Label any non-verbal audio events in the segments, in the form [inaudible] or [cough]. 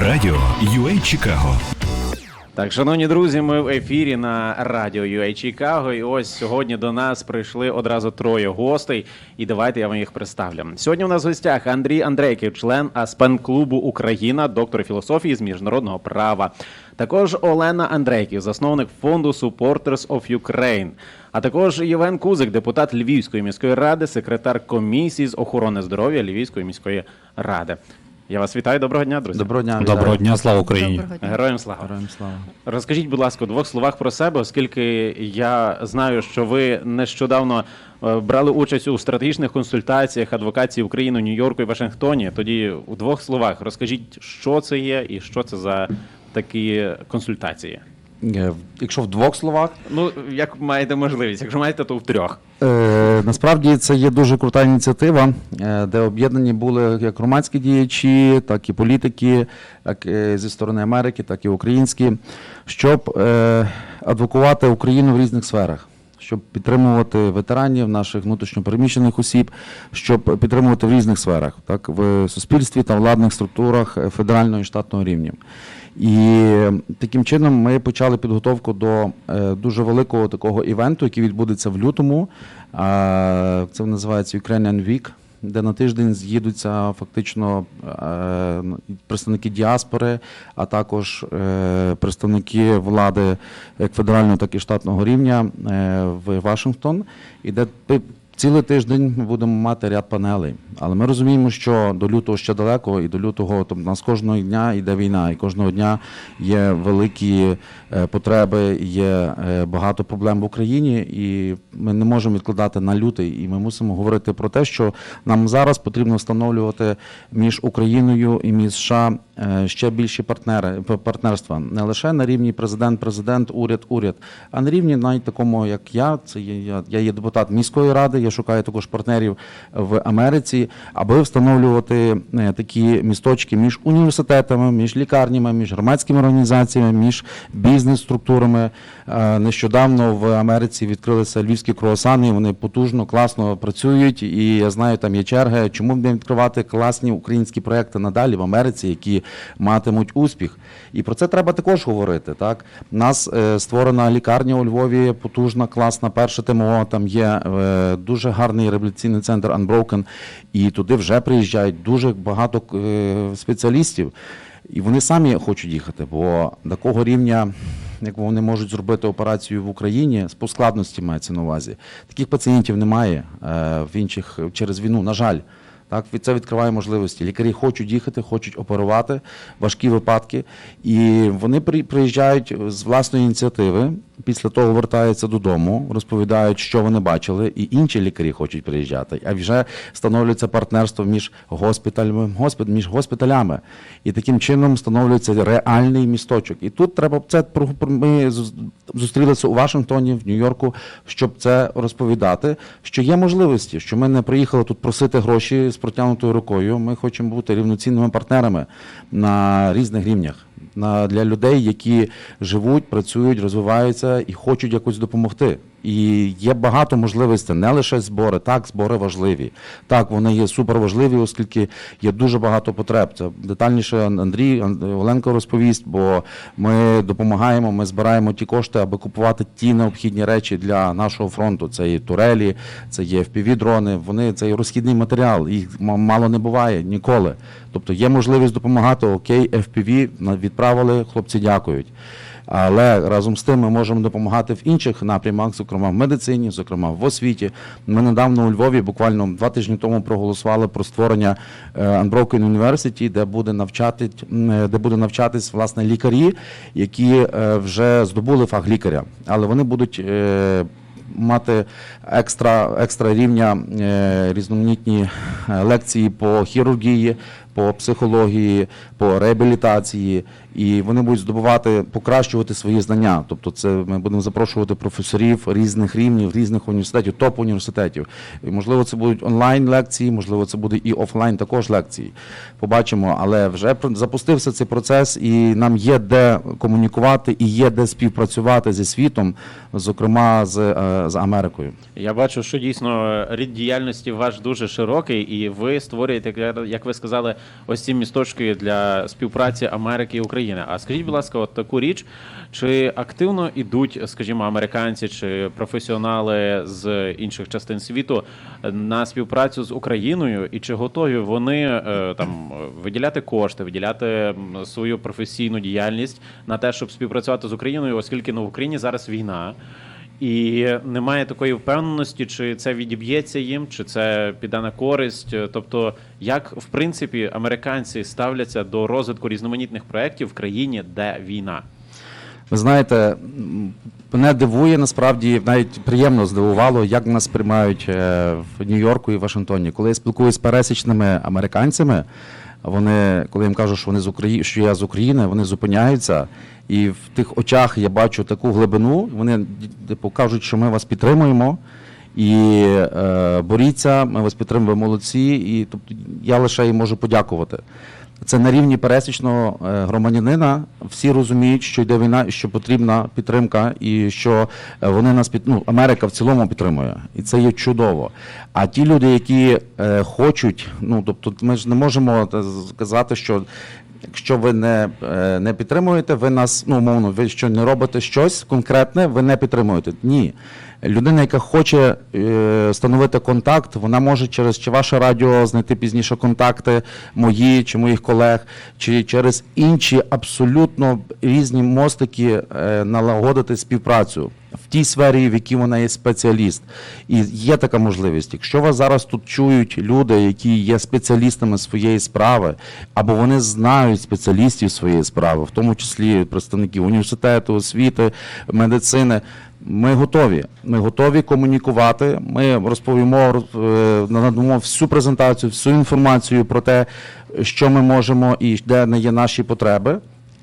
Радіо UA Чикаго. Так, шановні друзі, ми в ефірі на радіо UA Чикаго. І ось сьогодні до нас прийшли одразу троє гостей. І давайте я вам їх представлю. Сьогодні у нас в гостях Андрій Андрейків, член Аспен клубу Україна, доктор філософії з міжнародного права. Також Олена Андрейків, засновник фонду Supporters of Ukraine. А також Євген Кузик, депутат Львівської міської ради, секретар комісії з охорони здоров'я Львівської міської ради. Я вас вітаю. Доброго дня, друзі. Доброго дня, Доброго дня, слава Україні. Доброго дня. Героям слава. Героям слава. Розкажіть, будь ласка, у двох словах про себе, оскільки я знаю, що ви нещодавно е, брали участь у стратегічних консультаціях адвокації України у Нью-Йорку і Вашингтоні. Тоді у двох словах розкажіть, що це є і що це за такі консультації. Е, Якщо в двох словах, Ну, як маєте можливість, якщо маєте, то в трьох. е, насправді це є дуже крута ініціатива, е, де об'єднані були як громадські діячі, так і політики, як е, зі сторони Америки, так і українські, щоб е, адвокувати Україну в різних сферах. Щоб підтримувати ветеранів, наших внутрішньопереміщених осіб, щоб підтримувати в різних сферах, так в суспільстві та владних структурах федерального і штатного рівня. І таким чином ми почали підготовку до е, дуже великого такого івенту, який відбудеться в лютому. Це називається Ukrainian Week, де на тиждень з'їдуться фактично е, представники діаспори, а також е, представники влади як федерального, так і штатного рівня в Вашингтон. І де Цілий тиждень ми будемо мати ряд панелей, але ми розуміємо, що до лютого ще далеко, і до лютого тобто, у нас кожного дня йде війна, і кожного дня є великі е, потреби, є е, багато проблем в Україні, і ми не можемо відкладати на лютий. І ми мусимо говорити про те, що нам зараз потрібно встановлювати між Україною і між США е, ще більші партнери партнерства, не лише на рівні президент, президент, уряд, уряд, а на рівні навіть такому, як я. Це є я, я є депутат міської ради. Я шукаю також партнерів в Америці, аби встановлювати е, такі місточки між університетами, між лікарнями, між громадськими організаціями, між бізнес-структурами. Е, Нещодавно в Америці відкрилися львівські круасани. Вони потужно, класно працюють. І я знаю, там є черги. Чому б не відкривати класні українські проекти надалі в Америці, які матимуть успіх? І про це треба також говорити. Так, у нас е, створена лікарня у Львові, потужна, класна, перша ТМО. Там є е, дуже гарний реабілітаційний центр Unbroken, і туди вже приїжджають дуже багато е, спеціалістів. І вони самі хочуть їхати, бо такого рівня, як вони можуть зробити операцію в Україні, по складності мається на увазі. Таких пацієнтів немає е, в інших через війну, на жаль. Так, від- це відкриває можливості. Лікарі хочуть їхати, хочуть оперувати важкі випадки, і вони при- приїжджають з власної ініціативи. Після того вертаються додому, розповідають, що вони бачили, і інші лікарі хочуть приїжджати. А вже встановлюється партнерство між госпіталями, госпіт, між госпіталями. І таким чином встановлюється реальний місточок. І тут треба це ми зустрілися у Вашингтоні, в Нью-Йорку, щоб це розповідати, що є можливості, що ми не приїхали тут просити гроші з протягнутою рукою. Ми хочемо бути рівноцінними партнерами на різних рівнях. На для людей, які живуть, працюють, розвиваються і хочуть якось допомогти. І є багато можливостей, не лише збори. Так, збори важливі. Так, вони є суперважливі, оскільки є дуже багато потреб. Це детальніше Андрій Ан- Оленко розповість, бо ми допомагаємо, ми збираємо ті кошти, аби купувати ті необхідні речі для нашого фронту. Це і турелі, це є FPV-дрони. Вони це і розхідний матеріал. Їх мало не буває ніколи. Тобто є можливість допомагати. Окей, FPV відправили, хлопці дякують. Але разом з тим ми можемо допомагати в інших напрямах, зокрема в медицині, зокрема в освіті. Ми недавно у Львові, буквально два тижні тому, проголосували про створення е, Unbroken University, де буде навчати, е, де буде навчатись власне лікарі, які е, вже здобули фах лікаря, але вони будуть. Мати екстра, екстра рівня е, різноманітні лекції по хірургії, по психології, по реабілітації, і вони будуть здобувати, покращувати свої знання. Тобто, це ми будемо запрошувати професорів різних рівнів, різних університетів, топ університетів. І, можливо, це будуть онлайн лекції, можливо, це буде і офлайн також лекції. Побачимо, але вже запустився цей процес, і нам є де комунікувати, і є де співпрацювати зі світом, зокрема з, е, з Америкою. Я бачу, що дійсно рід діяльності ваш дуже широкий, і ви створюєте, як ви сказали, ось ці місточки для співпраці Америки і України. А скажіть, будь ласка, от таку річ, чи активно ідуть, скажімо, американці чи професіонали з інших частин світу на співпрацю з Україною, і чи готові вони е, там виділяти кошти, виділяти свою професійну діяльність на те, щоб співпрацювати з Україною, оскільки ну в Україні зараз війна. І немає такої впевненості, чи це відіб'ється їм, чи це піде на користь. Тобто, як в принципі американці ставляться до розвитку різноманітних проєктів в країні, де війна? Ви знаєте, мене дивує насправді навіть приємно здивувало, як нас приймають е, в Нью-Йорку і Вашингтоні. Коли я спілкуюся з пересічними американцями, вони, коли їм кажу, що вони з України, що я з України, вони зупиняються, і в тих очах я бачу таку глибину. Вони типу, кажуть, що ми вас підтримуємо. І е, боріться, ми вас підтримуємо, молодці. І тобто я лише їм можу подякувати. Це на рівні пересічного е, громадянина. Всі розуміють, що йде війна, що потрібна підтримка, і що е, вони нас під ну, Америка в цілому підтримує, і це є чудово. А ті люди, які е, хочуть, ну тобто, ми ж не можемо сказати, що. Якщо ви не, не підтримуєте, ви нас, ну умовно, ви що не робите щось конкретне, ви не підтримуєте. Ні. Людина, яка хоче е, встановити контакт, вона може через чи ваше радіо знайти пізніше контакти мої чи моїх колег, чи через інші абсолютно різні мостики е, налагодити співпрацю в тій сфері, в якій вона є спеціаліст. І є така можливість. Якщо вас зараз тут чують люди, які є спеціалістами своєї справи, або вони знають спеціалістів своєї справи, в тому числі представників університету, освіти, медицини. Ми готові. Ми готові комунікувати. Ми розповімо, роз- е, надамо всю презентацію, всю інформацію про те, що ми можемо і де не є наші потреби.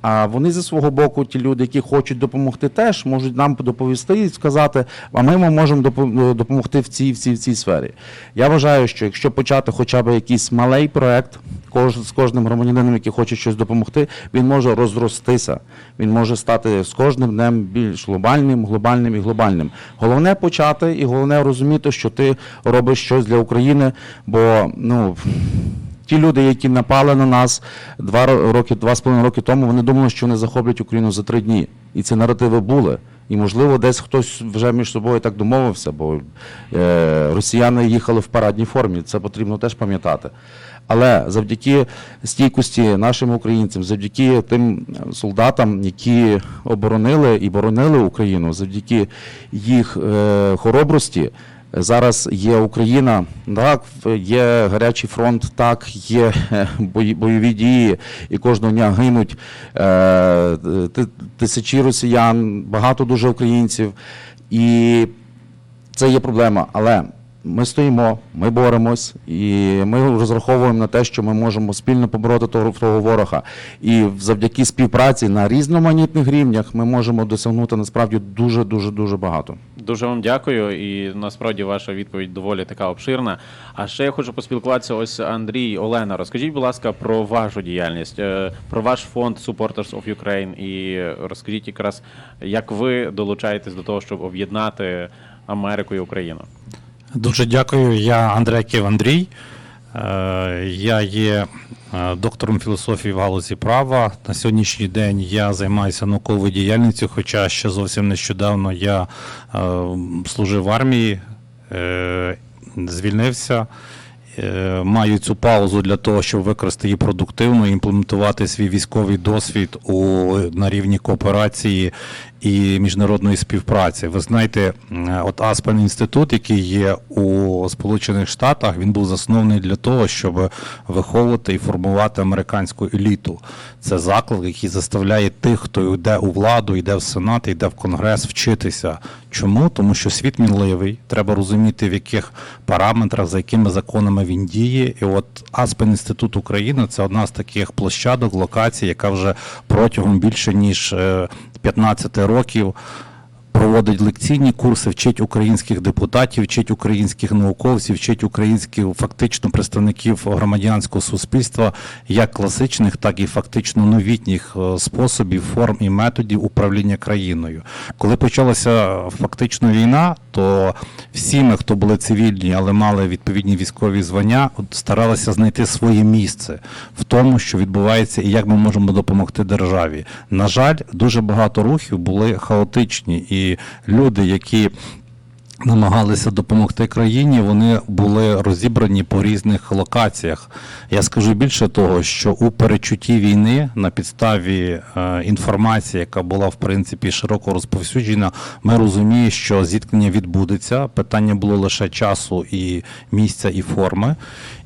А вони зі свого боку, ті люди, які хочуть допомогти, теж можуть нам доповісти і сказати, а ми можемо допомогти в цій, в цій, в цій сфері. Я вважаю, що якщо почати хоча б якийсь малий проект, з кожним громадянином, який хоче щось допомогти, він може розростися. Він може стати з кожним днем більш глобальним, глобальним і глобальним. Головне почати і головне розуміти, що ти робиш щось для України, бо ну. Ті люди, які напали на нас два роки, два з половиною роки тому, вони думали, що вони захоплять Україну за три дні. І ці наративи були. І, можливо, десь хтось вже між собою так домовився, бо е, росіяни їхали в парадній формі. Це потрібно теж пам'ятати. Але завдяки стійкості нашим українцям, завдяки тим солдатам, які оборонили і боронили Україну, завдяки їх е, хоробрості, Зараз є Україна, так, є гарячий фронт, так, є е, бойові дії, і кожного дня гинуть е, тисячі росіян, багато дуже українців. І це є проблема. Але ми стоїмо, ми боремось, і ми розраховуємо на те, що ми можемо спільно побороти того, того ворога. І завдяки співпраці на різноманітних рівнях ми можемо досягнути насправді дуже, дуже, дуже багато. Дуже вам дякую, і насправді ваша відповідь доволі така обширна. А ще я хочу поспілкуватися. Ось Андрій Олена. Розкажіть, будь ласка, про вашу діяльність, е, про ваш фонд Supporters of Ukraine і розкажіть якраз, як ви долучаєтесь до того, щоб об'єднати Америку і Україну. Дуже дякую. Я Андрейків Андрій. Е, Я є е, доктором філософії в галузі права. На сьогоднішній день я займаюся науковою діяльністю, хоча ще зовсім нещодавно я е, служив в армії, звільнився. Маю цю паузу для того, щоб використати її продуктивно, імплементувати свій військовий досвід у, на рівні кооперації і міжнародної співпраці. Ви знаєте, от Аспен інститут, який є у Сполучених Штатах, він був заснований для того, щоб виховувати і формувати американську еліту. Це заклик, який заставляє тих, хто йде у владу, йде в сенат, йде в конгрес, вчитися. Чому? Тому що світ мінливий, треба розуміти, в яких параметрах, за якими законами він діє. І от Аспен інститут України це одна з таких площадок, локацій, яка вже протягом більше ніж е, 15 років проводить лекційні курси, вчить українських депутатів, вчить українських науковців, вчить українських фактично представників громадянського суспільства, як класичних, так і фактично новітніх е, способів, форм і методів управління країною. Коли почалася фактично війна, то всі ми, хто були цивільні, але мали відповідні військові звання, старалися знайти своє місце в тому, що відбувається, і як ми можемо допомогти державі. На жаль, дуже багато рухів були хаотичні, і люди, які намагалися допомогти країні, вони були розібрані по різних локаціях. Я скажу більше того, що у перечутті війни на підставі е, інформації, яка була в принципі широко розповсюджена, ми розуміємо, що зіткнення відбудеться. Питання було лише часу і місця і форми.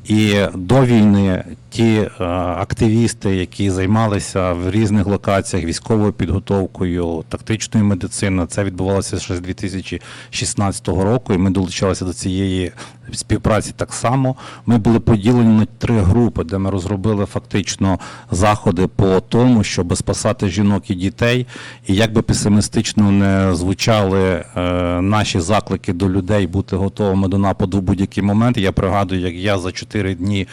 І до війни ті е, активісти, які займалися в різних локаціях військовою підготовкою, тактичною медициною, це відбувалося ще з 2016 року, і ми долучалися до цієї співпраці так само. Ми були поділені на три групи, де ми розробили фактично заходи по тому, щоб спасати жінок і дітей. І як би песимістично не звучали е, наші заклики до людей бути готовими до нападу в будь-який момент. Я пригадую, як я за чотири дні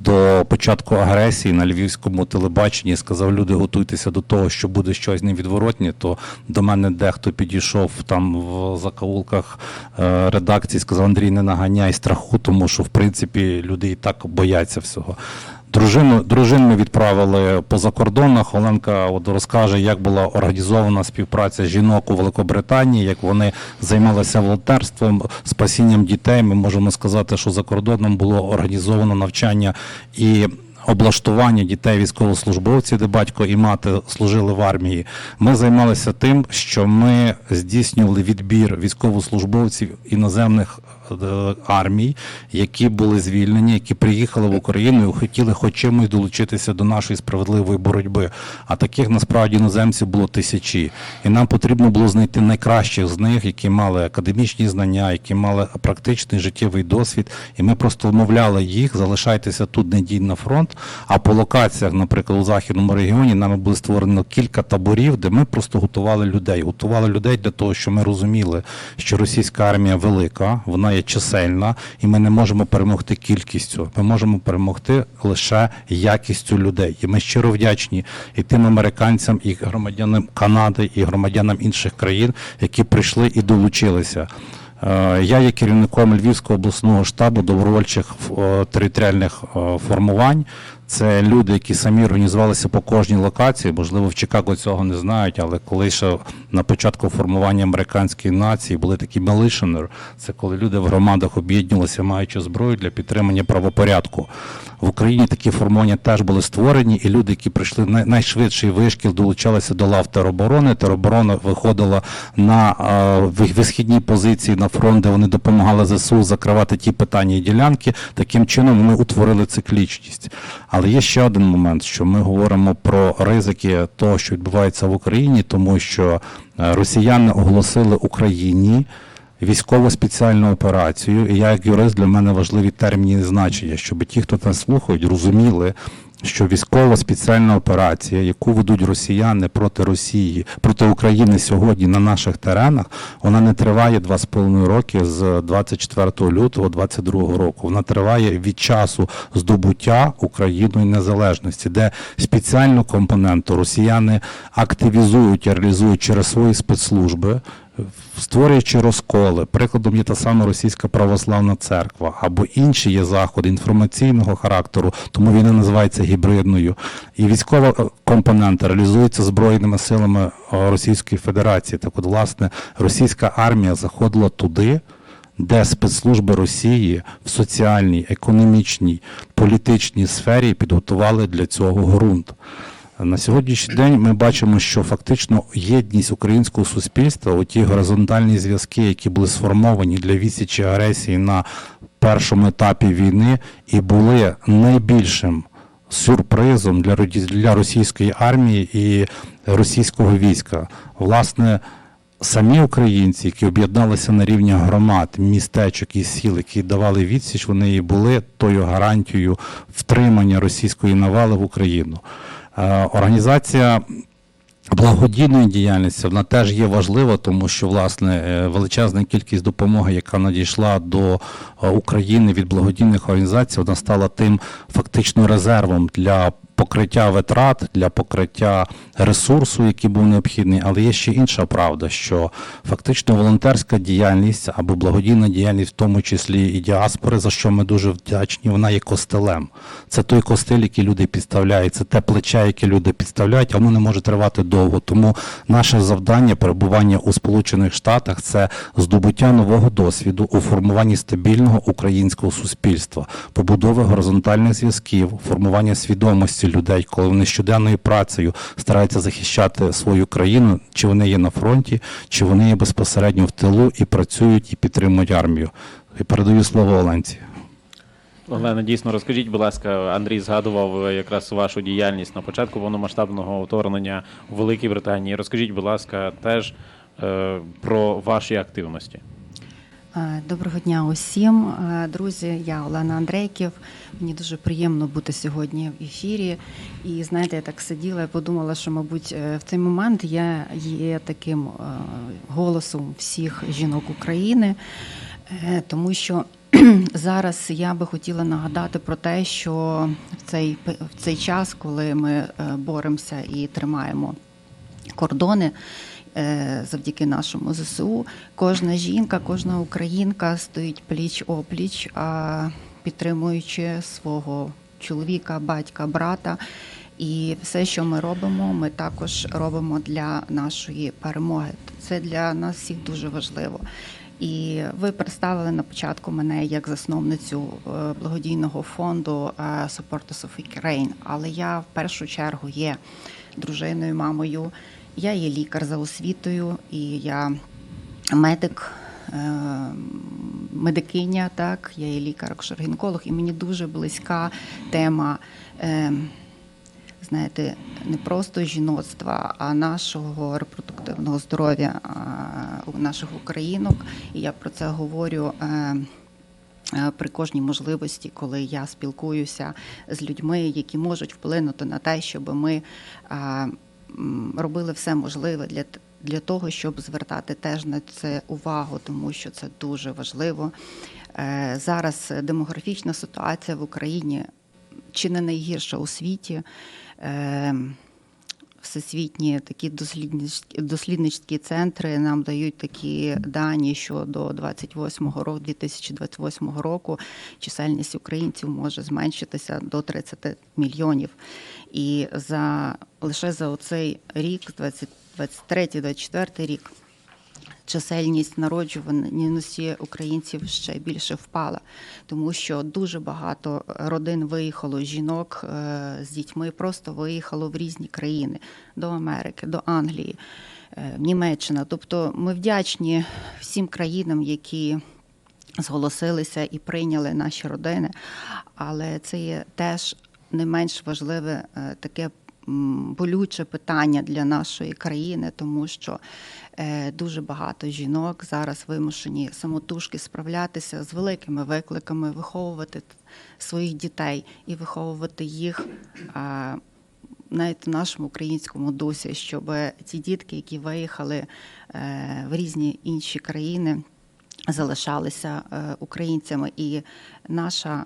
до початку агресії на львівському телебаченні сказав, люди готуйтеся до того, що буде щось невідворотнє, то до мене дехто підійшов там в закоулках е, редакції, сказав Андрій, не наганяй страху, тому що в принципі люди і так бояться всього. Дружину, дружин відправили по закордонах. Оленка от розкаже, як була організована співпраця жінок у Великобританії, як вони займалися волонтерством, спасінням дітей. Ми можемо сказати, що за кордоном було організовано навчання і. Облаштування дітей військовослужбовців, де батько і мати служили в армії. Ми займалися тим, що ми здійснювали відбір військовослужбовців іноземних армій, які були звільнені, які приїхали в Україну і хотіли хоч чимось долучитися до нашої справедливої боротьби. А таких насправді іноземців було тисячі. І нам потрібно було знайти найкращих з них, які мали академічні знання, які мали практичний життєвий досвід. І ми просто вмовляли їх, залишайтеся тут, не йдіть на фронт. А по локаціях, наприклад, у західному регіоні, нами було створено кілька таборів, де ми просто готували людей. Готували людей для того, що ми розуміли, що російська армія велика, вона є чисельна, і ми не можемо перемогти кількістю. Ми можемо перемогти лише якістю людей. І ми щиро вдячні і тим американцям, і громадянам Канади, і громадянам інших країн, які прийшли і долучилися. Е, Я є керівником Львівського обласного штабу добровольчих територіальних формувань. Це люди, які самі організувалися по кожній локації. Можливо, в Чикаго цього не знають, але коли ще на початку формування американської нації були такі мелишенер, це коли люди в громадах об'єднувалися, маючи зброю для підтримання правопорядку. В Україні такі формування теж були створені, і люди, які прийшли най- найшвидший вишкіл, долучалися до лав тероборони. Тероборона виходила на висхідні позиції на фронт, де вони допомагали ЗСУ закривати ті питання і ділянки. Таким чином ми утворили циклічність. Але є ще один момент, що ми говоримо про ризики того, що відбувається в Україні, тому що е, росіяни оголосили Україні військово спеціальну операцію. І я, як юрист, для мене важливі терміни значення, щоб ті, хто нас слухають, розуміли. Що військова спеціальна операція, яку ведуть росіяни проти Росії, проти України сьогодні на наших теренах, вона не триває два з половиною роки з 24 лютого 22 року. Вона триває від часу здобуття Україною незалежності, де спеціальну компоненту росіяни активізують реалізують через свої спецслужби створюючи розколи, прикладом є та сама російська православна церква або інші є заходи інформаційного характеру, тому війна називається гібридною. І військова компонента реалізується збройними силами е, Російської Федерації. Так, от, власне, російська армія заходила туди. Де спецслужби Росії в соціальній, економічній, політичній сфері підготували для цього ґрунт. На сьогоднішній день ми бачимо, що фактично єдність українського суспільства, оті горизонтальні зв'язки, які були сформовані для відсічі агресії на першому етапі війни, і були найбільшим сюрпризом для, для російської армії і російського війська. Власне, самі українці, які об'єдналися на рівні громад, містечок і сіл, які давали відсіч, вони і були тою гарантією втримання російської навали в Україну. Е, Організація Благодійної діяльності вона теж є важлива, тому що власне е, величезна кількість допомоги, яка надійшла до України від благодійних організацій, вона стала тим фактично резервом для покриття витрат, для покриття ресурсу, який був необхідний. Але є ще інша правда, що фактично волонтерська діяльність або благодійна діяльність, в тому числі і діаспори, за що ми дуже вдячні, вона є костелем. Це той костиль, який люди підставляють, це те плече, яке люди підставляють, воно не може тривати довго. Тому наше завдання перебування у Сполучених Штатах це здобуття нового досвіду у формуванні стабільного українського суспільства, побудови горизонтальних зв'язків, формування свідомості людей, коли вони щоденною працею стараються захищати свою країну, чи вони є на фронті, чи вони є безпосередньо в тилу і працюють і підтримують армію. І передаю слово Оленці. Олена, дійсно розкажіть, будь ласка, Андрій згадував е, якраз вашу діяльність на початку повномасштабного вторгнення у Великій Британії. Розкажіть, будь ласка, теж е, про ваші активності. Е, Доброго дня усім, Е, друзі. Я Олена Андрейків. Мені дуже приємно бути сьогодні в ефірі. І знаєте, я так сиділа і подумала, що, мабуть, е, в цей момент я є таким голосом всіх жінок України, тому що [clears throat] зараз я би хотіла нагадати про те, що в цей в цей час, коли ми боремося і тримаємо кордони. Е, Завдяки нашому ЗСУ кожна жінка, кожна українка стоїть пліч опліч, підтримуючи свого чоловіка, батька, брата. І все, що ми робимо, ми також робимо для нашої перемоги. Це для нас всіх дуже важливо. І ви представили на початку мене як засновницю е, благодійного фонду е, Supporters of Ukraine, але я в першу чергу є дружиною, мамою. Я є лікар за освітою, і я медик, е, медикиня, так, я є лікар, акушер-гінеколог, і мені дуже близька тема. е, Знаєте, не просто жіноцтва, а нашого репродуктивного здоров'я наших українок. І я про це говорю е, при кожній можливості, коли я спілкуюся з людьми, які можуть вплинути на те, щоб ми робили все можливе для для того, щоб звертати теж на це увагу, тому що це дуже важливо. Е, Зараз демографічна ситуація в Україні чи не найгірша у світі. Всесвітні такі дослідницькі, дослідницькі центри нам дають такі дані, що до 28 року, 2028 року чисельність українців може зменшитися до 30 мільйонів. І за лише за оцей рік, 23-24 рік, чисельність народжуваності українців ще більше впала, тому що дуже багато родин виїхало жінок е, з дітьми, просто виїхало в різні країни до Америки, до Англії, е, Німеччина. Тобто ми вдячні всім країнам, які зголосилися і прийняли наші родини, але це є теж не менш важливе е, таке болюче питання для нашої країни, тому що е, дуже багато жінок зараз вимушені самотужки справлятися з великими викликами, виховувати своїх дітей і виховувати їх. навіть в нашому українському дусі, щоб ті дітки, які виїхали е, в різні інші країни, залишалися е, українцями. І наша,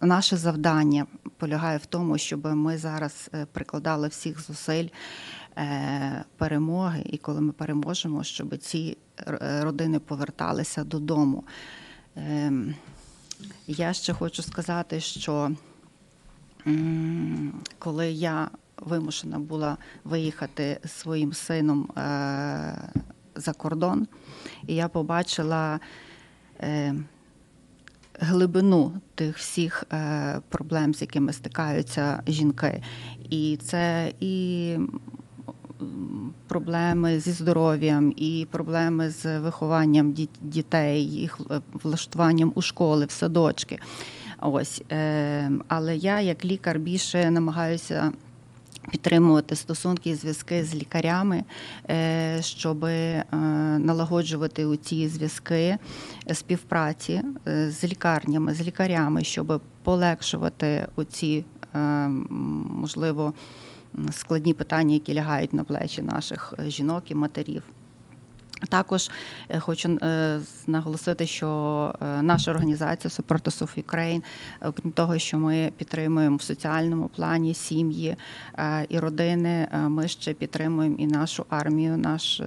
наше завдання полягає в тому, щоб ми зараз е, прикладали всіх зусиль е, перемоги, і коли ми переможемо, щоб ці е, родини поверталися додому. Ем, Я ще хочу сказати, що коли я вимушена була виїхати з своїм сином за кордон, і я побачила е, глибину тих всіх е, проблем, з якими стикаються жінки. І це і проблеми зі здоров'ям, і проблеми з вихованням дітей, їх е, влаштуванням у школи, в садочки. Ось, е, але я, як лікар, більше намагаюся підтримувати стосунки і зв'язки з лікарями, е, щоб налагоджувати у ці зв'язки е, співпраці е, з лікарнями, з лікарями, щоб полегшувати оці, ці можливо, складні питання, які лягають на плечі наших е, жінок і матерів. Також е, хочу е, наголосити, що е, наша організація Support of Ukraine, окрім того, що ми підтримуємо в соціальному плані сім'ї і родини, ми ще підтримуємо і нашу армію, наш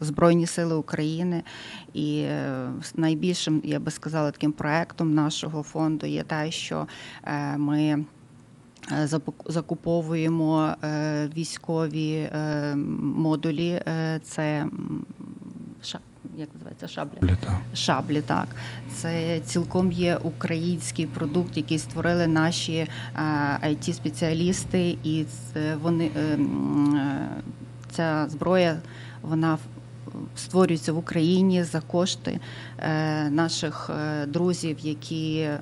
Збройні сили України. І найбільшим, я би сказала, таким проектом нашого фонду є те, що ми закуповуємо е, військові е, модулі. Е, Це як називається шабля? Шаблі, так. Це цілком є український продукт, який створили наші it спеціалісти і вони е, е, ця зброя вона створюється в Україні за кошти е, наших е, друзів, які е,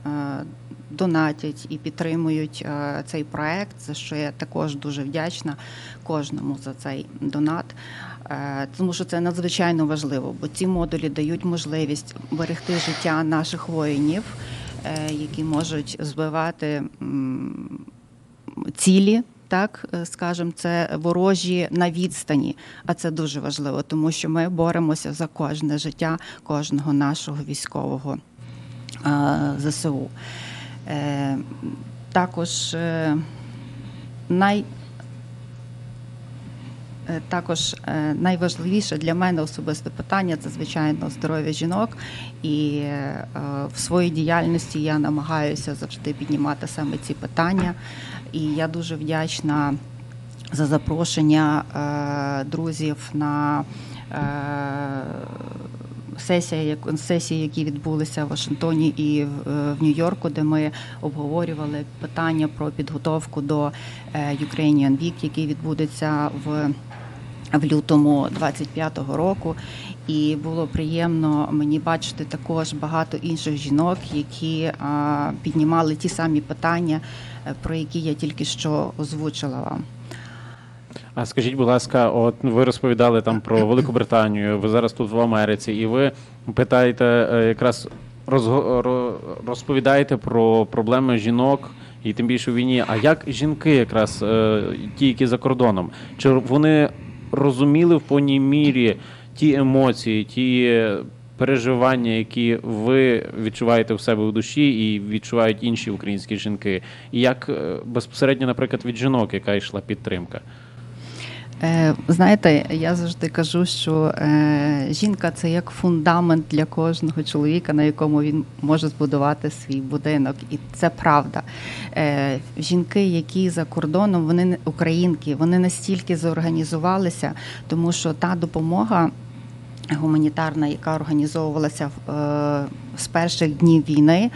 донатять і підтримують е, цей проект, за що я також дуже вдячна кожному за цей донат. Е, Тому що це надзвичайно важливо, бо ці модулі дають можливість берегти життя наших воїнів, е, які можуть збивати цілі. Так, е, скажем, це ворожі на відстані, а це дуже важливо, тому що ми боремося за кожне життя кожного нашого військового ЗСУ. Е, Також е, най, Е, Також найважливіше для мене особисте питання це звичайно здоров'я жінок. І в своїй діяльності я намагаюся завжди піднімати саме ці питання. І я дуже вдячна за запрошення друзів на сесія, як- сесії, які відбулися в Вашингтоні і в, е, Нью-Йорку, де ми обговорювали питання про підготовку до е, Ukrainian Week, який відбудеться в в лютому 25-го року. І було приємно мені бачити також багато інших жінок, які а, піднімали ті самі питання, е, про які я тільки що озвучила вам. А скажіть, будь ласка, от ви розповідали там про Велику Британію, ви зараз тут в Америці, і ви питаєте е, якраз розповідаєте про проблеми жінок. І тим більше в війні. А як жінки, якраз е, ті, які за кордоном, чи вони розуміли в повній мірі ті емоції, ті переживання, які ви відчуваєте в себе в душі, і відчувають інші українські жінки? І як е, безпосередньо, наприклад, від жінок, яка йшла підтримка? Е, Знаєте, я завжди кажу, що е, жінка це як фундамент для кожного чоловіка, на якому він може збудувати свій будинок, і це правда. Е, Жінки, які за кордоном, вони українки, вони настільки зорганізувалися, тому що та допомога. Гуманітарна, яка організовувалася з перших днів війни,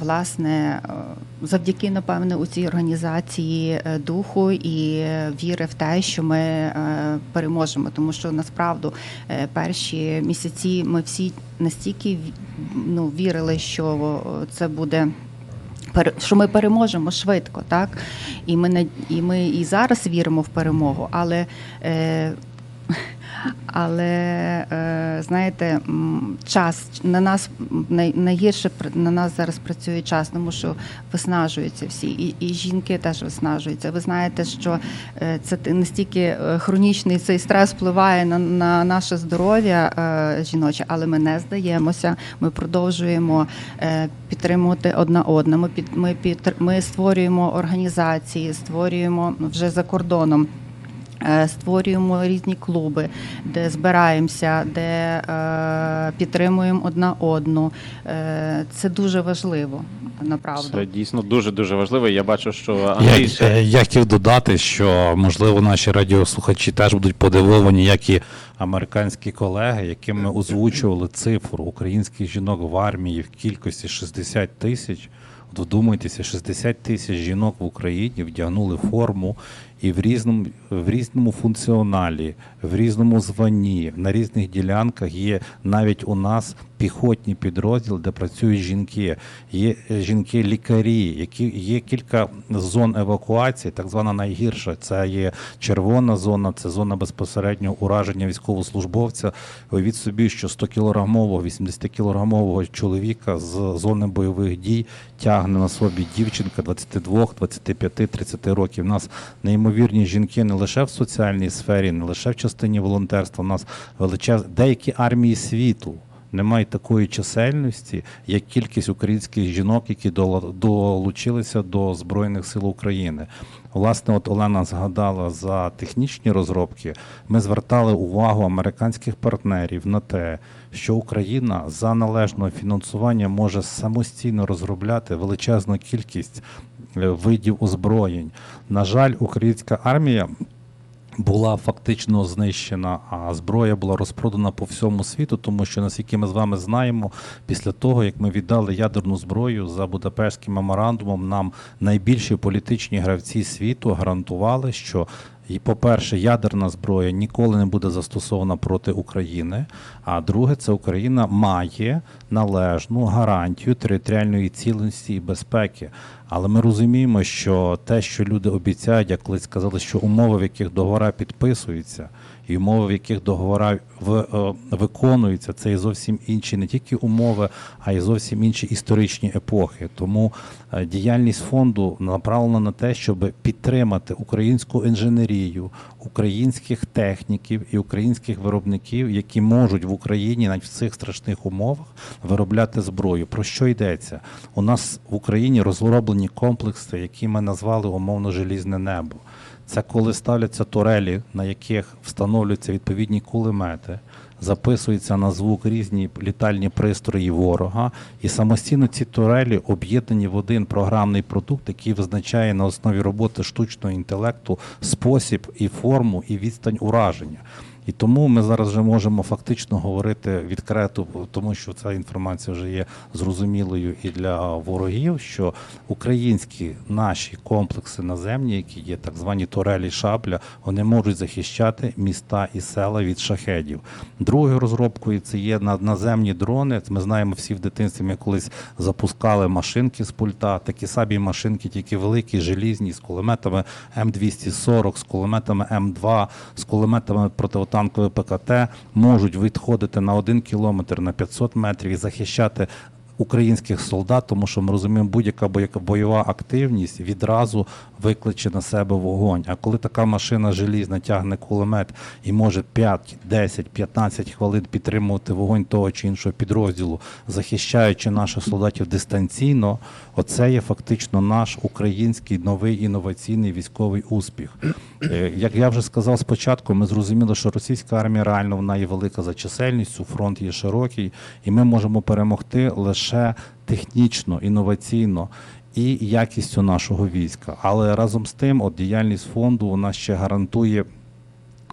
власне, завдяки, напевне, у цій організації е, духу і е, віри в те, що ми е, переможемо. Тому що насправді перші місяці ми всі настільки ну, вірили, що це буде. Що ми переможемо швидко, так і ми і ми і зараз віримо в перемогу, але е, але е, знаєте, час на нас найгірше на нас зараз працює час, тому що виснажуються всі, і, і жінки теж виснажуються. Ви знаєте, що е, це настільки е, хронічний цей стрес впливає на, на наше здоров'я жіноче, але ми не здаємося. Ми продовжуємо підтримувати одна одну. Ми під ми під ми створюємо організації, створюємо вже за кордоном. Е, Створюємо різні клуби, де збираємося, де е, підтримуємо одна одну. Е, це дуже важливо, направду. Це дійсно дуже дуже важливо. Я бачу, що Андрій Я, я хотів додати, що можливо наші радіослухачі теж будуть подивовані, як і американські колеги, яким ми озвучували цифру українських жінок в армії в кількості 60 тисяч. От вдумайтеся, 60 тисяч жінок в Україні вдягнули форму і в різному, в різному функціоналі, в різному званні, на різних ділянках є навіть у нас піхотні підрозділи, де працюють жінки. Є е, жінки-лікарі, які є кілька зон евакуації, так звана найгірша. Це є червона зона, це зона безпосереднього ураження військовослужбовця. Уявіть собі, що 100 кілограмового, 80 кілограмового чоловіка з зони бойових дій тягне на собі дівчинка 22, 25, 30 років. У нас неймовірні жінки не лише в соціальній сфері, не лише в частині волонтерства. У нас величез... деякі армії світу не мають такої чисельності, як кількість українських жінок, які долучилися до Збройних сил України. Власне, от Олена згадала за технічні розробки. Ми звертали увагу американських партнерів на те, що Україна за належного фінансування може самостійно розробляти величезну кількість е, видів озброєнь. На жаль, українська армія була фактично знищена, а зброя була розпродана по всьому світу, тому що наскільки ми з вами знаємо, після того як ми віддали ядерну зброю за Будапештським меморандумом, нам найбільші політичні гравці світу гарантували, що і, по-перше, ядерна зброя ніколи не буде застосована проти України. А друге, це Україна має належну гарантію територіальної цілісності і безпеки. Але ми розуміємо, що те, що люди обіцяють, як колись сказали, що умови, в яких договора підписуються, і умови, в яких договори е, виконуються, це і зовсім інші не тільки умови, а й зовсім інші історичні епохи. Тому е, діяльність фонду направлена на те, щоб підтримати українську інженерію, українських техніків і українських виробників, які можуть в Україні навіть в цих страшних умовах виробляти зброю. Про що йдеться? У нас в Україні розроблені комплекси, які ми назвали умовно желізне небо. Це коли ставляться турелі, на яких встановлюються відповідні кулемети, записуються на звук різні літальні пристрої ворога, і самостійно ці турелі об'єднані в один програмний продукт, який визначає на основі роботи штучного інтелекту спосіб і форму, і відстань ураження. І тому ми зараз вже можемо фактично говорити відкрито, тому що ця інформація вже є зрозумілою і для ворогів, що українські наші комплекси наземні, які є так звані турелі шабля, вони можуть захищати міста і села від шахедів. Другою розробкою це є наземні дрони. Ми знаємо всі в дитинстві. Ми колись запускали машинки з пульта, такі самі машинки, тільки великі, желізні, з кулеметами М240, з кулеметами М2, з кулеметами противотанкової ПКТ, можуть відходити на один кілометр, на 500 метрів і захищати українських солдат, тому що ми розуміємо, будь-яка бойова активність відразу викличе на себе вогонь. А коли така машина желізна тягне кулемет і може 5, 10, 15 хвилин підтримувати вогонь того чи іншого підрозділу, захищаючи наших солдатів дистанційно, оце є фактично наш український новий інноваційний військовий успіх. Е, Як я вже сказав спочатку, ми зрозуміли, що російська армія реально вона є велика за чисельністю, фронт є широкий, і ми можемо перемогти лише технічно, інноваційно. І якістю нашого війська, але разом з тим, от діяльність фонду вона ще гарантує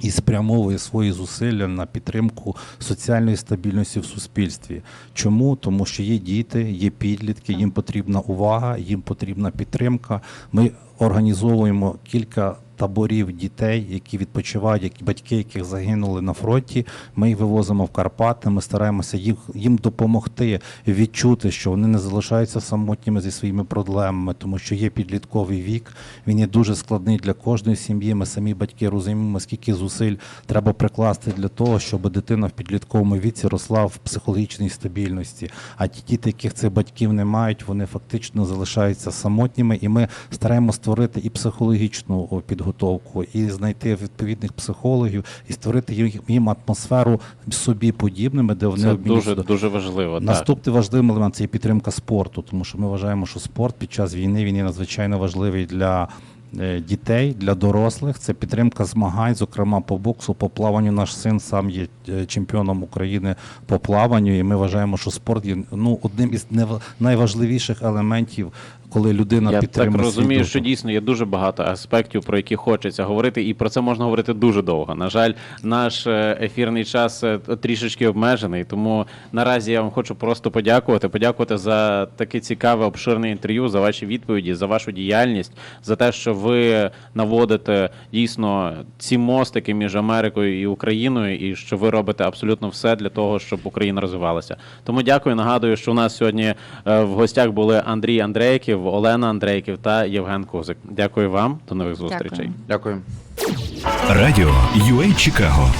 і спрямовує свої зусилля на підтримку соціальної стабільності в суспільстві. Чому? Тому що є діти, є підлітки, їм потрібна увага, їм потрібна підтримка. Ми організовуємо кілька таборів дітей, які відпочивають, які батьки, яких загинули на фронті. Ми їх вивозимо в Карпати. Ми стараємося їх їм допомогти відчути, що вони не залишаються самотніми зі своїми проблемами, тому що є підлітковий вік. Він є дуже складний для кожної сім'ї. Ми самі батьки розуміємо, скільки зусиль треба прикласти для того, щоб дитина в підлітковому віці росла в психологічній стабільності. А ті діти, яких цих батьків не мають, вони фактично залишаються самотніми, і ми стараємося створити і психологічну о, підготовку, і знайти відповідних психологів, і створити їм, їм атмосферу собі подібними, де вони Це дуже дуже важливо. Так. Наступний важливий елемент це є підтримка спорту, тому що ми вважаємо, що спорт під час війни він є надзвичайно важливий для е, дітей, для дорослих. Це підтримка змагань, зокрема по боксу, по плаванню. Наш син сам є е, чемпіоном України по плаванню, і ми вважаємо, що спорт є ну одним із найважливіших елементів коли людина Я так підтримує. свій розумію, дух. що дійсно є дуже багато аспектів, про які хочеться говорити, і про це можна говорити дуже довго. На жаль, наш е, ефірний час е, трішечки обмежений. Тому наразі я вам хочу просто подякувати. Подякувати за таке цікаве обширне інтерв'ю, за ваші відповіді, за вашу діяльність, за те, що ви наводите дійсно ці мостики між Америкою і Україною, і що ви робите абсолютно все для того, щоб Україна розвивалася. Тому дякую. Нагадую, що у нас сьогодні е, в гостях були Андрій Андрейків, Олена Андрейків та Євген Козик. Дякую вам. До нових зустрічей. Дякую. Дякую. Радіо UA Чикаго